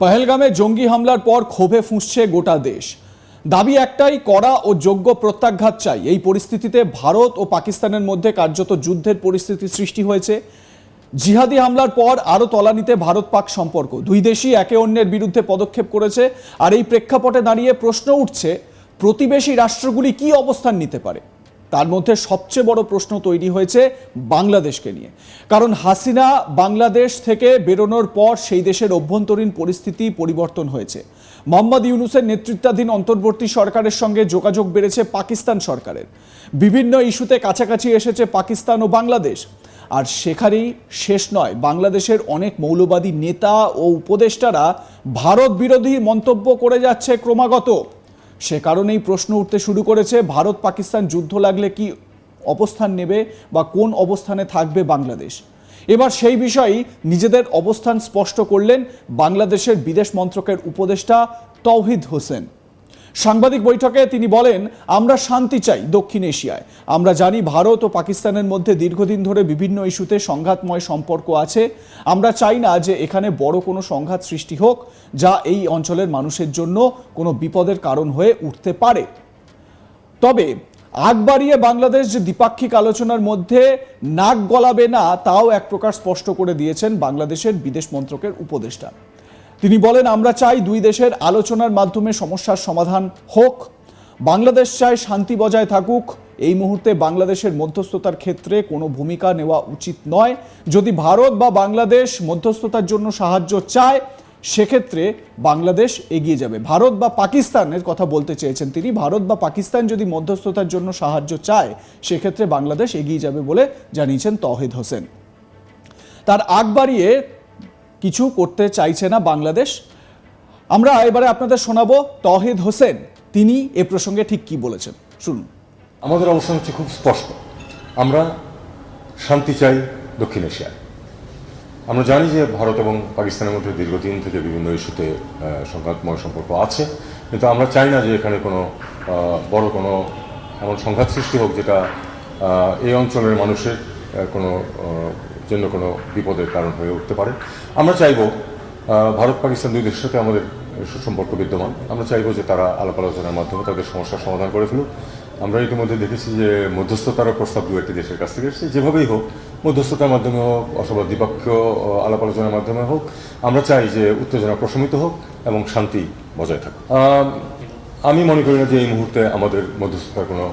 পহেলগামে জঙ্গি হামলার পর ক্ষোভে ফুঁসছে গোটা দেশ। দাবি একটাই, কড়া ও যোগ্য প্রত্যাঘাত চাই। এই পরিস্থিতিতে ভারত ও পাকিস্তানের মধ্যে কার্যত যুদ্ধের পরিস্থিতি সৃষ্টি হয়েছে। জিহাদি হামলার পর আরও তলানিতে ভারত পাক সম্পর্ক। দুই দেশই একে অন্যের বিরুদ্ধে পদক্ষেপ করেছে। আর এই প্রেক্ষাপটে দাঁড়িয়ে প্রশ্ন উঠছে, প্রতিবেশী রাষ্ট্রগুলি কি অবস্থান নিতে পারে? তার মধ্যে সবচেয়ে বড় প্রশ্ন তৈরি হয়েছে বাংলাদেশকে নিয়ে। কারণ হাসিনা বাংলাদেশ থেকে বেরোনোর পর সেই দেশের অভ্যন্তরীণ পরিস্থিতি পরিবর্তন হয়েছে। মোহাম্মদ ইউনুসের নেতৃত্বাধীন অন্তর্বর্তী সরকারের সঙ্গে যোগাযোগ বেড়েছে পাকিস্তান সরকারের। বিভিন্ন ইস্যুতে কাছাকাছি এসেছে পাকিস্তান ও বাংলাদেশ। আর সেখানেই শেষ নয়, বাংলাদেশের অনেক মৌলবাদী নেতা ও উপদেষ্টারা ভারত বিরোধী মন্তব্য করে যাচ্ছে ক্রমাগত। সে কারণেই প্রশ্ন উঠতে শুরু করেছে, ভারত পাকিস্তান যুদ্ধ লাগলে কি অবস্থান নেবে বা কোন অবস্থানে থাকবে বাংলাদেশ? এবার সেই বিষয়েই নিজেদের অবস্থান স্পষ্ট করলেন বাংলাদেশের বিদেশ মন্ত্রকের উপদেষ্টা তৌহিদ হোসেন। সাংবাদিক বৈঠকে তিনি বলেন, আমরা শান্তি চাই দক্ষিণ এশিয়ায়। আমরা জানি ভারত ও পাকিস্তানের মধ্যে দীর্ঘদিন ধরে বিভিন্ন ইস্যুতে সংঘাতময় সম্পর্ক আছে। আমরা চাই না যে এখানে বড় কোনো সংঘাত সৃষ্টি হোক, যা এই অঞ্চলের মানুষের জন্য কোনো বিপদের কারণ হয়ে উঠতে পারে। তবে, আগ বাড়িয়ে বাংলাদেশ যে দ্বিপাক্ষিক আলোচনার মধ্যে নাক গলাবে না, তাও এক প্রকার স্পষ্ট করে দিয়েছেন বাংলাদেশের বিদেশ মন্ত্রকের উপদেষ্টা। তিনি বলেন, আমরা চাই দুই দেশের আলোচনার মাধ্যমে সমস্যার সমাধান হোক। বাংলাদেশ চায় শান্তি বজায় থাকুক। এই মুহূর্তে বাংলাদেশের মধ্যস্থতার ক্ষেত্রে কোনো ভূমিকা নেওয়া উচিত নয়। যদি ভারত বা বাংলাদেশ মধ্যস্থতার জন্য সাহায্য চায়, সেক্ষেত্রে বাংলাদেশ এগিয়ে যাবে। ভারত বা পাকিস্তানের কথা বলতে চেয়েছেন তিনি। ভারত বা পাকিস্তান যদি মধ্যস্থতার জন্য সাহায্য চায়, সেক্ষেত্রে বাংলাদেশ এগিয়ে যাবে বলে জানিয়েছেন তহিদ হোসেন। তার আগ বাড়িয়ে কিছু করতে চাইছে না বাংলাদেশ। আমরা এবারে আপনাদের শোনাবো তহেদ হোসেন, তিনি এ প্রসঙ্গে ঠিক কি বলেছেন। শুনুন। আমাদের অবস্থান হচ্ছে খুব স্পষ্ট। আমরা শান্তি চাই দক্ষিণ এশিয়ায়। আমরা জানি যে ভারত এবং পাকিস্তানের মধ্যে দীর্ঘদিন থেকে বিভিন্ন ইস্যুতে সংঘাতময় সম্পর্ক আছে। কিন্তু আমরা চাই না যে এখানে কোনো বড় কোনো এমন সংঘাত সৃষ্টি হোক যেটা এই অঞ্চলের মানুষের কোনো জন্য কোনো বিপদের কারণ হয়ে উঠতে পারে। আমরা চাইব ভারত, পাকিস্তান দুই দেশের সাথে আমাদের সুসম্পর্ক বিদ্যমান। আমরা চাইব যে তারা আলাপ আলোচনার মাধ্যমে তাদের সমস্যার সমাধান করে ফেলুক। আমরা ইতিমধ্যে দেখেছি যে মধ্যস্থতার প্রস্তাব দু একটি দেশের কাছ থেকে এসেছে। যেভাবেই হোক, মধ্যস্থতার মাধ্যমে হোক, অথবা দ্বিপক্ষীয় আলাপ আলোচনার মাধ্যমে হোক, আমরা চাই যে উত্তেজনা প্রশমিত হোক এবং শান্তি বজায় থাকুক। আমি মনে করি না যে এই মুহূর্তে আমাদের মধ্যস্থতার কোনো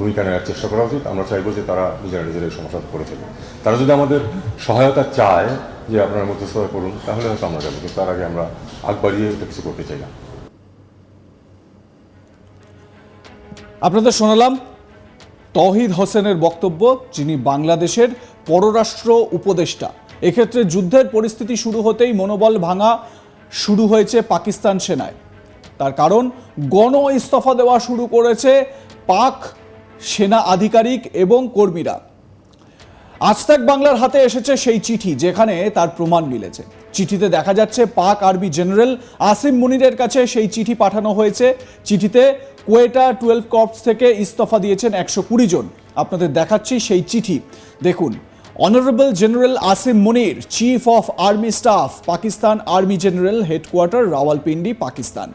ভূমিকা নেওয়ার চেষ্টা করা উচিত। আমরা চাইব যে তারা নিজেরা নিজেরাই সমাধান করে ফেলবে তারা যদি আমাদের সহায়তা চায় যে আপনারা মধ্যস্থতা করুন তাহলে হয়তো আমরা যাব, কিন্তু তার আগে আমরা আগ বাড়িয়ে কিছু করতে চাই না। আপনাদের শোনালাম, তহিদ হোসেনের বক্তব্য, যিনি বাংলাদেশের পররাষ্ট্র উপদেষ্টা। এক্ষেত্রে যুদ্ধের পরিস্থিতি শুরু হতেই মনোবল ভাঙা শুরু হয়েছে পাকিস্তান সেনায়। তার কারণ, গণ ইস্তফা দেওয়া শুরু করেছে পাক সেনা আধিকারিক এবং কর্মীরা। আজতাক বাংলার হাতে এসেছে সেই চিঠি যেখানে তার প্রমাণ মিলেছে। চিঠিতে দেখা যাচ্ছে পাক আর্মি জেনারেল আসিম মুনিরের কাছে সেই চিঠি পাঠানো হয়েছে। চিঠিতে কোয়েটা টুয়েলভ কর্পস থেকে ইস্তফা দিয়েছেন একশো কুড়ি জন। আপনাদের দেখাচ্ছি সেই চিঠি। দেখুন, honourable general Asim Munir, chief of army staff, Pakistan army general headquarter, Rawalpindi, Pakistan.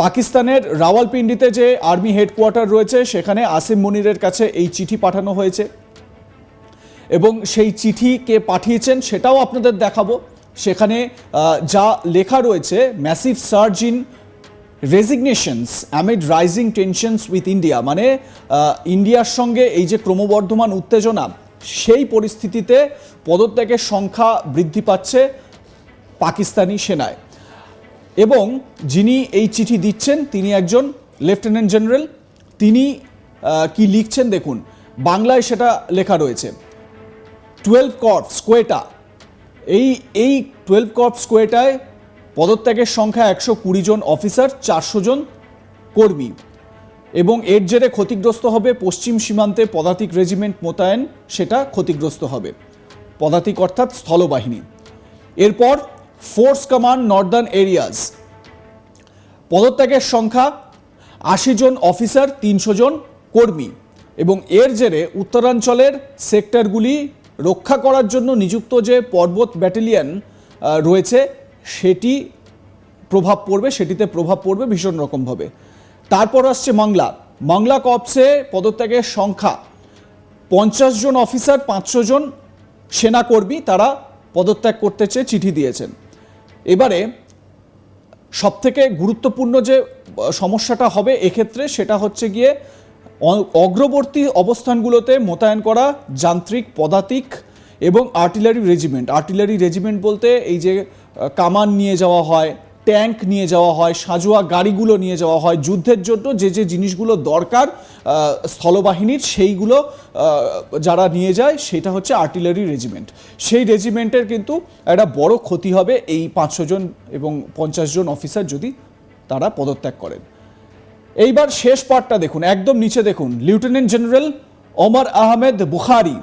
পাকিস্তানের রাওয়ালপিন্ডিতে যে আর্মি হেডকোয়ার্টার রয়েছে, সেখানে আসিম মনিরের কাছে এই চিঠি পাঠানো হয়েছে। এবং সেই চিঠি কে পাঠিয়েছেন সেটাও আপনাদের দেখাবো। সেখানে যা লেখা রয়েছে massive surge in resignations amid rising tensions with India মানে ইন্ডিয়ার সঙ্গে এই যে ক্রমবর্ধমান উত্তেজনা, সেই পরিস্থিতিতে পদত্যাগের সংখ্যা বৃদ্ধি পাচ্ছে পাকিস্তানি সেনায়। এবং যিনি এই চিঠি দিচ্ছেন, তিনি একজন লেফটেন্যান্ট জেনারেল তিনি কি লিখছেন দেখুন, বাংলায় সেটা লেখা রয়েছে। টুয়েলভ কর্পস কোয়েটা এই এই টুয়েলভ কর্পস কোয়েটায় পদত্যাগের সংখ্যা একশো কুড়ি জন অফিসার চারশো জন কর্মী। এবং এর জেরে ক্ষতিগ্রস্ত হবে পশ্চিম সীমান্তে পদাতিক রেজিমেন্ট মোতায়েন, সেটা ক্ষতিগ্রস্ত হবে। পদাতিক অর্থাৎ স্থলবাহিনী। এরপর ফোর্স কমান্ড নর্দার্ন এরিয়াজ পদত্যাগের সংখ্যা আশি জন অফিসার, তিনশো জন কর্মী এবং এর জেরে উত্তরাঞ্চলের সেক্টরগুলি রক্ষা করার জন্য নিযুক্ত যে পর্বত ব্যাটালিয়ন রয়েছে, সেটি প্রভাব পড়বে, সেটিতে প্রভাব পড়বে ভীষণ রকমভাবে। তারপর আসছে বাংলা বাংলা কপসে পদত্যাগের সংখ্যা পঞ্চাশ জন অফিসার, পাঁচশো জন সেনাকর্মী তারা পদত্যাগ করতে চেয়ে চিঠি দিয়েছেন। এবারে সবথেকে গুরুত্বপূর্ণ যে সমস্যাটা হবে এক্ষেত্রে সেটা হচ্ছে গিয়ে অগ্রবর্তী অবস্থানগুলোতে মোতায়েন করা যান্ত্রিক পদাতিক এবং আর্টিলারি রেজিমেন্ট। আর্টিলারি রেজিমেন্ট বলতে এই যে কামান নিয়ে যাওয়া হয় ট্যাঙ্ক নিয়ে যাওয়া হয়, সাজোয়া গাড়িগুলো নিয়ে যাওয়া হয়। যুদ্ধের জন্য যে যে জিনিসগুলো দরকার স্থলবাহিনীর, সেইগুলো যারা নিয়ে যায়, সেটা হচ্ছে আর্টিলারি রেজিমেন্ট। সেই রেজিমেন্টের কিন্তু একটা বড় ক্ষতি হবে এই পাঁচশো জন এবং পঞ্চাশ জন অফিসার যদি তারা পদত্যাগ করেন। এইবার শেষ পার্টটা দেখুন, একদম নিচে দেখুন। লিউটেন্যান্ট জেনারেল ওমর আহমেদ বুখারি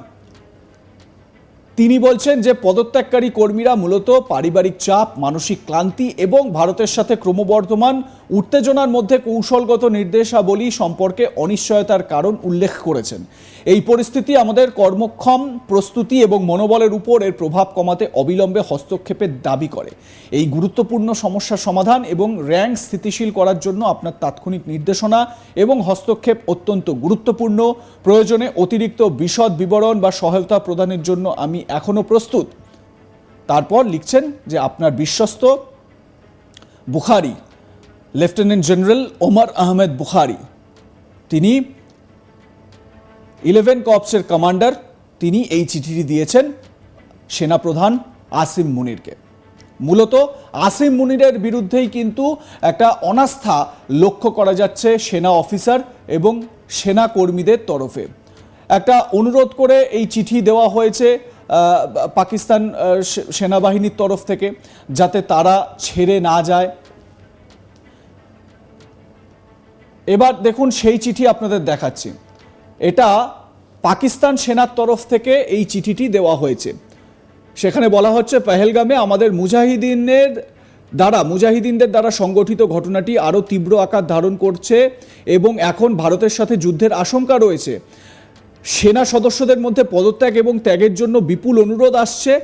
তিনি বলছেন যে পদত্যাগকারী কর্মীরা মূলত পারিবারিক চাপ মানসিক ক্লান্তি এবং ভারতের সাথে ক্রমবর্ধমান উত্তেজনার মধ্যে কৌশলগত নির্দেশাবলী সম্পর্কে অনিশ্চয়তার কারণ উল্লেখ করেছেন। এই পরিস্থিতি আমাদের কর্মক্ষম, প্রস্তুতি এবং মনোবলের উপর এর প্রভাব কমাতে অবিলম্বে হস্তক্ষেপের দাবি করে। এই গুরুত্বপূর্ণ সমস্যার সমাধান এবং র্যাঙ্ক স্থিতিশীল করার জন্য আপনার তাৎক্ষণিক নির্দেশনা এবং হস্তক্ষেপ অত্যন্ত গুরুত্বপূর্ণ। প্রয়োজনে অতিরিক্ত বিশদ বিবরণ বা সহায়তা প্রদানের জন্য আমি এখনও প্রস্তুত। তারপর লিখছেন যে আপনার বিশ্বস্ত বুখারি লেফটেন্যান্ট জেনারেল ওমর আহমেদ বুখারি তিনি ইলেভেন কপসের কমান্ডার তিনি এই চিঠিটি দিয়েছেন সেনাপ্রধান আসিম মুনিরকে। মূলত আসিম মুনিরের বিরুদ্ধেই কিন্তু একটা অনাস্থা লক্ষ্য করা যাচ্ছে সেনা অফিসার এবং সেনা কর্মীদের তরফে। একটা অনুরোধ করে এই চিঠি দেওয়া হয়েছে পাকিস্তান সেনাবাহিনীর তরফ থেকে, যাতে তারা ছেড়ে না যায়। এবার দেখুন সেই চিঠি আপনাদের দেখাচ্ছি। এটা পাকিস্তান সেনার তরফ থেকে এই চিঠিটি দেওয়া হয়েছে। সেখানে বলা হচ্ছে, পেহেলগামে আমাদের মুজাহিদিনের দ্বারা, মুজাহিদিনদের দ্বারা সংগঠিত ঘটনাটি আরও তীব্র আকার ধারণ করছে এবং এখন ভারতের সাথে যুদ্ধের আশঙ্কা রয়েছে। সেনা সদস্যদের মধ্যে পদত্যাগ এবং ত্যাগের জন্য বিপুল অনুরোধ আসছে।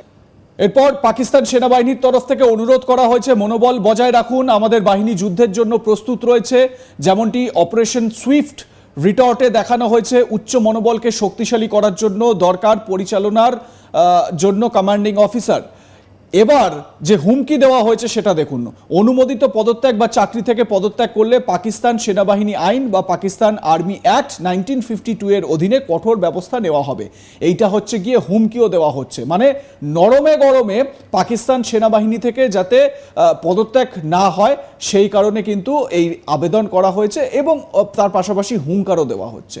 এরপর পাকিস্তান সেনাবাহিনীর তরফ থেকে অনুরোধ করা হয়েছে, মনোবল বজায় রাখুন, আমাদের বাহিনী যুদ্ধের জন্য প্রস্তুত রয়েছে। যেমনটি অপারেশন সুইফট রিটর্টে দেখানো হয়েছে, উচ্চ মনোবলকে শক্তিশালী করার জন্য দরকার পরিচালনার জন্য কমান্ডিং অফিসার এবার যে হুমকি দেওয়া হয়েছে সেটা দেখুন। অনুমোদিত পদত্যাগ বা চাকরি থেকে পদত্যাগ করলে পাকিস্তান সেনাবাহিনী আইন বা Pakistan army act nineteen fifty two এর অধীনে কঠোর ব্যবস্থা নেওয়া হবে। এইটা হচ্ছে গিয়ে হুমকিও দেওয়া হচ্ছে। মানে নরমে গরমে পাকিস্তান সেনাবাহিনী থেকে যাতে পদত্যাগ না হয়, সেই কারণে কিন্তু এই আবেদন করা হয়েছে এবং তার পাশাপাশি হুঙ্কারও দেওয়া হচ্ছে।